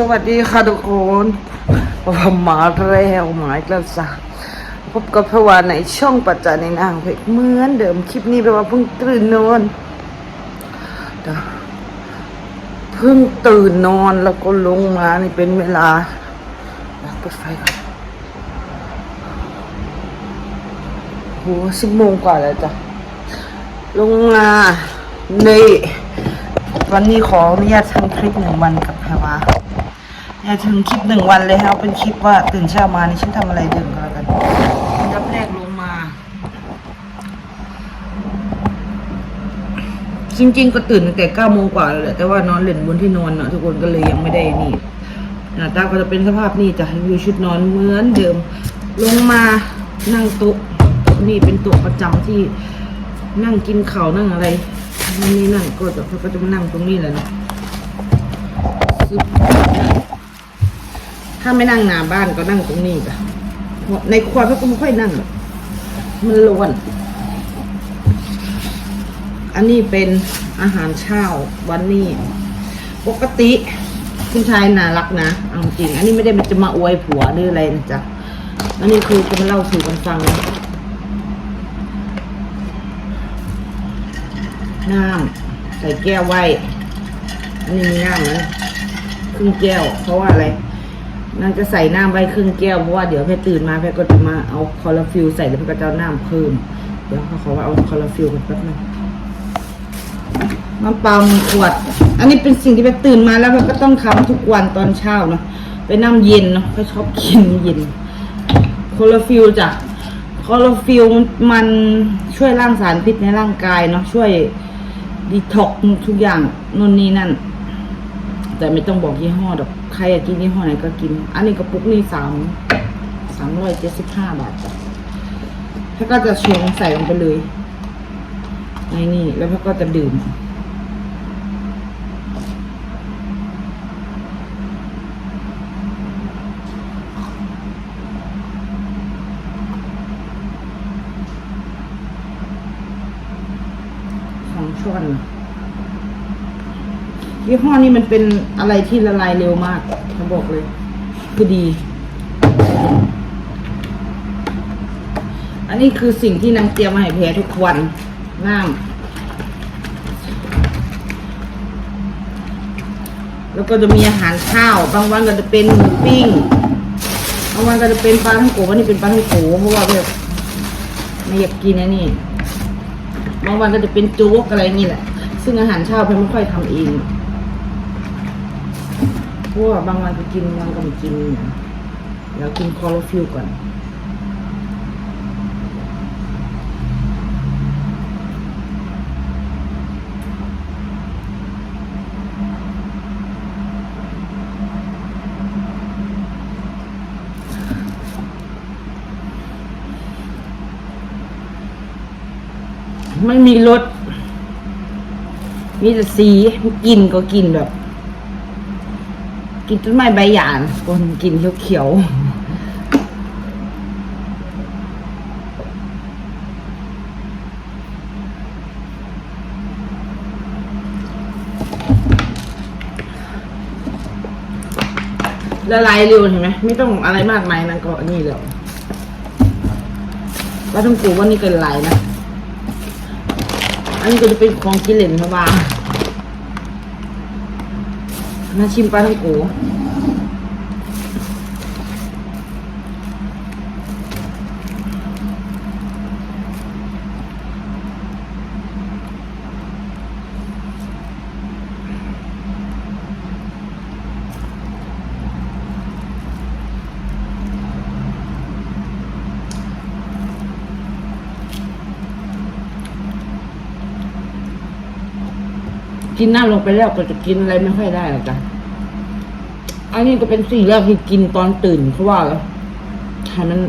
สวัสดีค่ะทุกคนผมมาแล้วหมายแล้วจ้ะพบกับพวานในช่องปัจจาในนางเพชรเหมือนเดิมคลิปนี้แปลว่าเพิ่งตื่นนอนเพิ่งตื่นนอนแล้วก็ลงมานี่เป็นเวลาเปิดไฟก่อนโหสิบโมงกว่าแล้วจ้ะลงมานี่วันนี้ขออนุญาตทำคลิปหนึ่งวันกับแพรวา อย่าถึงคลิปหนึ่งวันเลยครับเป็นคลิปว่าตื่นเช้ามานี่ฉันทำอะไรดึกก็แล้วกันอันดับแรกลงมา จริงๆก็ตื่นตั้งแต่เก้าโมงกว่าแล้วแต่ว่านอนเล่นบนที่นอนเนาะทุกคนก็เลยยังไม่ได้นี่หน้าตาก็จะเป็นสภาพนี่จะให้วิวชุดนอนเหมือนเดิม ลงมานั่งโต๊ะนี่เป็นโต๊ะประจำที่นั่งกินข้าวนั่งอะไรนี่นั่งก็จะเขาก็จะมานั่งตรงนี้แหละเนาะ ถ้าไม่นั่งหน้าบ้านก็นั่งตรงนี้จ้ะในครัวก็ไม่ค่อยนั่งหรอกมันร้อนอันนี้เป็นอาหารเช้าวันนี้ ปกติคุณชายน่ารักนะเอาจริง อันนี้ไม่ได้มันจะมาอวยผัวหรืออะไรนะจ๊ะอันนี้คือจะมาเล่าสู่กันฟังนะน้ำใส่แก้วไว้ อันนี้มีน้ำนะครึ่งแก้ว เพราะว่าอะไร นางจะใส่น้ำไว้ครึ่งแก้วเพราะว่าเดี๋ยวแพทตื่นมาแพทก็จะมาเอาคอลลาฟิลใส่แล้วแพทก็จะเอาน้ำเพิ่ม เดี๋ยวเขาขอว่าเอาคอลลาฟิลกันแป๊บนึงน้ำเปล่าหนึ่งขวด อันนี้เป็นสิ่งที่ไปตื่นมาแล้วเราก็ต้องทำทุกวันตอนเช้าเนาะไปน้ำเย็นเนาะก็ชอบกินเย็นโคลอฟิลจ้ะโคลอฟิลมันช่วยล้างสารพิษในร่างกายเนาะช่วยดีท็อกทุกอย่างนู่นนี่นั่น แต่ไม่ต้องบอกยี่ห้อดอก ใครอยากกินยี่ห้อไหนก็กิน อันนี้กระปุกนี่สามสามร้อยเจ็ดสิบห้าบาทจ้ะแล้วก็จะชงใส่ลงไปเลยในนี่ แล้วก็จะดื่มสองช้อน ยี่ห้อนี้มันเป็นอะไรที่ละลายเร็วมากเขาบอกเลย คือดี อันนี้คือสิ่งที่นางเตรียมมาให้แพ้ทุกวันน้ำแล้วก็จะมีอาหารข้าว บางวันก็จะเป็นหมูปิ้ง บางวันก็จะเป็นปลาท่องโกวันนี้เป็นปลาท่องโกเพราะว่าแบบไม่อยากกินอันนี้บางวันก็จะเป็นโจ๊กอะไรนี่แหละ ซึ่งอาหารเช้าเพื่อนไม่ค่อยทำเอง ราะว่าบางวันก็กินบางวันก็ไม่กินแล้วกินคอร์ฟิลก่อนไม่มีรส มีแต่สีกินก็กินแบบ กินต้นไม้ใบหยานคนกินเขียวๆละลายเร็วเห็นไหมไม่ต้องอะไรมากมายนะก็นี่แล้วปลาท่องโกว่านี่เกินลายนะ อันนี้ก็จะเป็นของกินเล่นครับว่า มาชิมปลาท่องโกกินน้ำลงไปแล้วก็จะกินอะไรไม่ค่อยได้หรอกจ้ะ อันนี้ก็เป็นสิ่งแรกที่กินตอนตื่นเพราะว่าให้มัน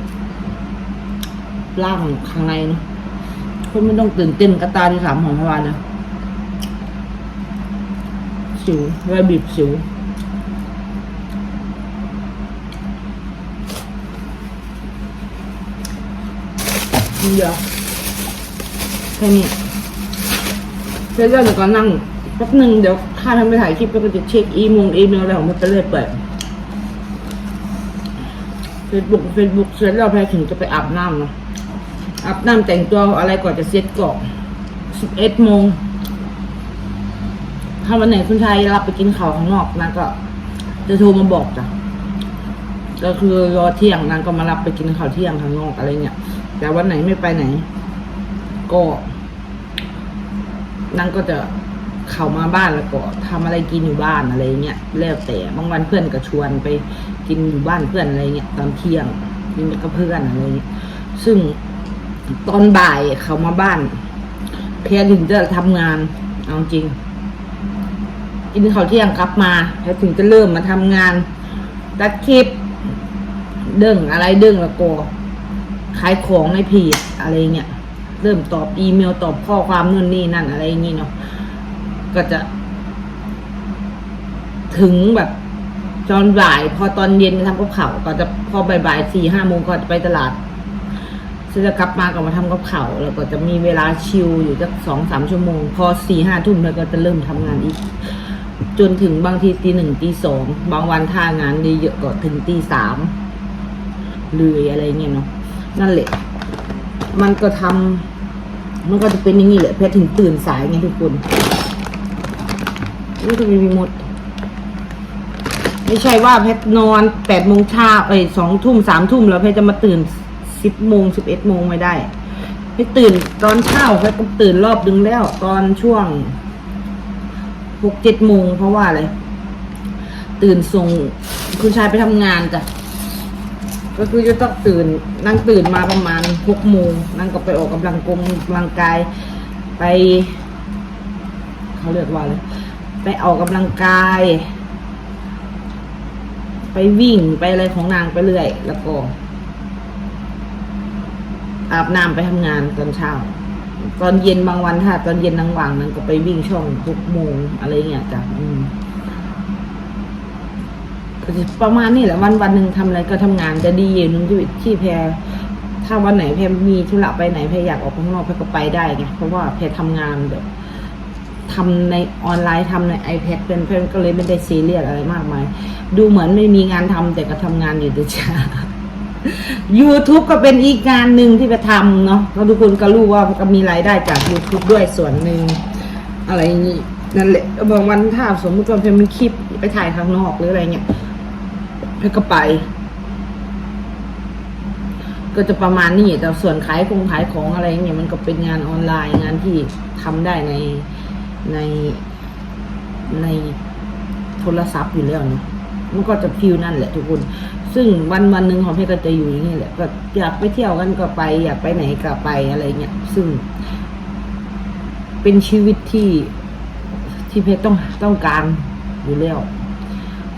ล่างข้างในเนาะคนไม่ต้องตื่นเต้นกระตาที่สามของพวานนะสิวไว้บีบสิวเดียวแค่นี้เสร็จแล้วเดี๋ยวก็นั่ง แป๊บหนึ่งเดี๋ยวถ้าทำไปถ่ายคลิปก็จะเช็คอีมงอีเมลอะไรของมันไปเรื่อยเปิดเฟซบุ๊กเฟซบุ๊กเสร็จแล้วแพรถึงจะไปอาบน้ำเนาะอาบน้ำแต่งตัวอะไรก่อนจะเซ็ตก่อนสิบเอ็ดโมงถ้าวันไหนคุณชายรับไปกินข้าวข้างนอกนางก็ จะโทรมาบอกจ้ะก็คือรอเที่ยงนางก็มารับไปกินข้าวเที่ยงข้างนอกอะไรเงี้ยแต่วันไหนไม่ไปไหน ก็นางก็จะ เขามาบ้านแล้วก็ทำอะไรกินอยู่บ้านอะไรเงี้ยแล้วแต่บางวันเพื่อนก็ชวนไปกินอยู่บ้านเพื่อนอะไรเงี้ยตอนเที่ยงกินกับเพื่อนอะไรเงี้ยซึ่งตอนบ่ายเขามาบ้านเพียถึงจะทำงานเอาจริง กินข้าวเที่ยงกลับมาแล้วถึงจะเริ่มมาทำงานตัดคลิปเด้งอะไรเด้งแล้วก็ขายของในเพจอะไรเงี้ยเริ่มตอบอีเมลตอบข้อความนู่นนี่นั่นอะไรอย่างงี้เนาะ ก็จะ ถึงแบบตอนบ่าย พอตอนเย็นทำกับข้าวก็จะพอบ่ายๆสี่ห้าโมงก็จะไปตลาดซึ่งจะกลับมาก็มาทำกับข้าวแล้วก็จะมีเวลาชิลอยู่สักสองสามชั่วโมง พอสี่ห้าทุ่มแล้วก็จะเริ่มทำงานอีก จนถึงบางทีตีหนึ่งตีสองบางวันถ้างานดีเยอะก็ถึงตีสามเลยอะไรเงี้ยเนาะนั่นแหละ มันก็ทำมันก็จะเป็นอย่างนี้แหละเพชรถึงตื่นสายไงทุกคน นี่ก็มีหมด ไม่ใช่ว่าเพชรนอนแปดโมงเช้าเอ้ยสองทุ่มสามทุ่มแล้วเพชรจะมาตื่นสิบโมงสิบเอ็ดโมงไม่ได้เพชรตื่นตอนเช้าเพชรก็ตื่นรอบดึงแล้ว ตอนช่วงหกเจ็ดโมงเพราะว่าอะไรตื่นส่งคุณชายไปทำงานจ้ะก็คือจะต้องตื่นนั่งตื่นมาประมาณหกโมงนั่งก็ไปออกกำลังกงกำลังกายไป เขาเรียกว่าอะไร ไปออกกำลังกาย ไปวิ่งไปอะไรของนางไปเรื่อย แล้วก็อาบน้ำไปทำงานตอนเช้า ตอนเย็นบางวันถ้า ตอนเย็นนางว่างนั้นก็ไปวิ่งช่องหกโมงอะไรเงี้ยจ้ะอืมประมาณนี้แหละวันวันหนึ่งทำอะไรก็ทำงานจะดีอย่างหนึ่งที่ที่แพรถ้าวันไหนแพรมีธุระไปไหนแพรอยากออกข้างนอกแพรก็ไปได้ไงเพราะว่าแพรทำงานแบบ ทำในออนไลน์ทำใน iPad เป็นเพื่อนก็เลยไม่ได้ซีเรียสอะไรมากมาย ดูเหมือนไม่มีงานทำแต่ก็ทำงานอยู่ด้วยจ้า YouTube ก็เป็นอีกงานหนึ่งที่ไปทำเนาะเพราะทุกคนก็รู้ว่าก็มีรายได้จาก YouTube ด้วยส่วนหนึ่งอะไรอย่างนี้นั่นแหละบางวันถ้าสมมติว่าเพลมีคลิปไปถ่ายข้างนอกหรืออะไรเงี้ยเพลก็ไป ก็จะประมาณนี้แต่ส่วนขายคงขายของอะไรเงี้ยมันก็เป็นงานออนไลน์งานที่ทำได้ใน ในในโทรศัพท์อยู่แล้วเนาะมันก็จะฟิลนั่นแหละทุกคน ซึ่งวันวันหนึ่งของเพชรก็จะอยู่อย่างนี้แหละก็อยากไปเที่ยวกันก็ไป อยากไปไหนก็ไปอะไรเงี้ย ซึ่ง เป็นชีวิตที่ที่เพชรต้องต้องการอยู่แล้ว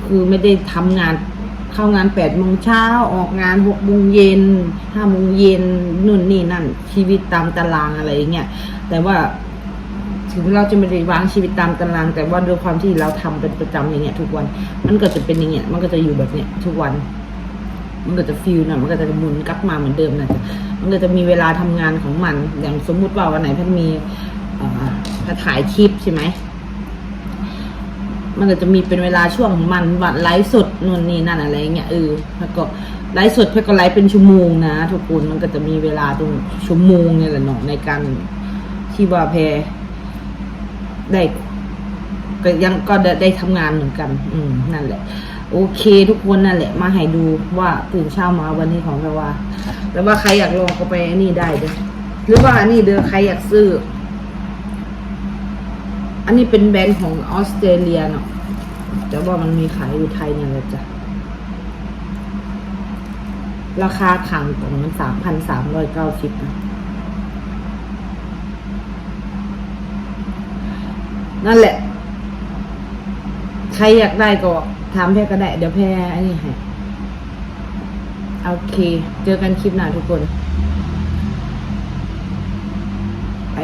คือไม่ได้ทำงานเข้างานแปดโมงเช้าออกงานหกโมงเย็นห้าโมงเย็นนู่นนี่นั่น ชีวิตตามตารางอะไรเงี้ยแต่ว่า ถึงเราจะไม่ได้วางชีวิตตามตาราง แต่ว่าด้วยความที่เราทำเป็นประจำอย่างเงี้ยทุกวัน มันก็จะเป็นอย่างเงี้ย มันก็จะอยู่แบบเนี้ยทุกวัน มันก็จะฟิลนะมันก็จะหมุนกลับมาเหมือนเดิมนะมันก็จะมีเวลาทำงานของมัน อย่างสมมุติว่าวันไหนพันมีถ้าถ่ายคลิปใช่ไหมมันก็จะมีเป็นเวลาช่วงของมันวันไลฟ์สดนู่นนี่นั่นอะไรเงี้ยเออแล้วก็ไลฟ์สดเพื่อก็ไลฟ์เป็นชั่วโมงนะทุกคนมันก็จะมีเวลาตรงชั่วโมงเนี่ยแหละเนาะในการที่ว่าแพร ได้ก็ยังก็ได้ทำงานเหมือนกัน อืมนั่นแหละ โอเค ทุกคนนั่นแหละ มาให้ดูว่าตื่นเช้ามาวันนี้ของแพรว่า แต่ว่าใครอยากลองก็ไปนนี้ได้เด้อหรือว่านนี้เด้อใครอยากซื้อ อันนี้เป็นแบรนด์ของออสเตรเลียเนาะแต่ว่ามันมีขายอยู่ไทยเนี่ยแหละจ้ะราคาขังของมันสามพันสามร้อยเก้าสิบนะ นั่นแหละ ใครอยากได้ก็ถามแพ่ก็ได้ เดี๋ยวแพ่อันนี้ให้โอเค เจอกันคลิปหน้าทุกคนไป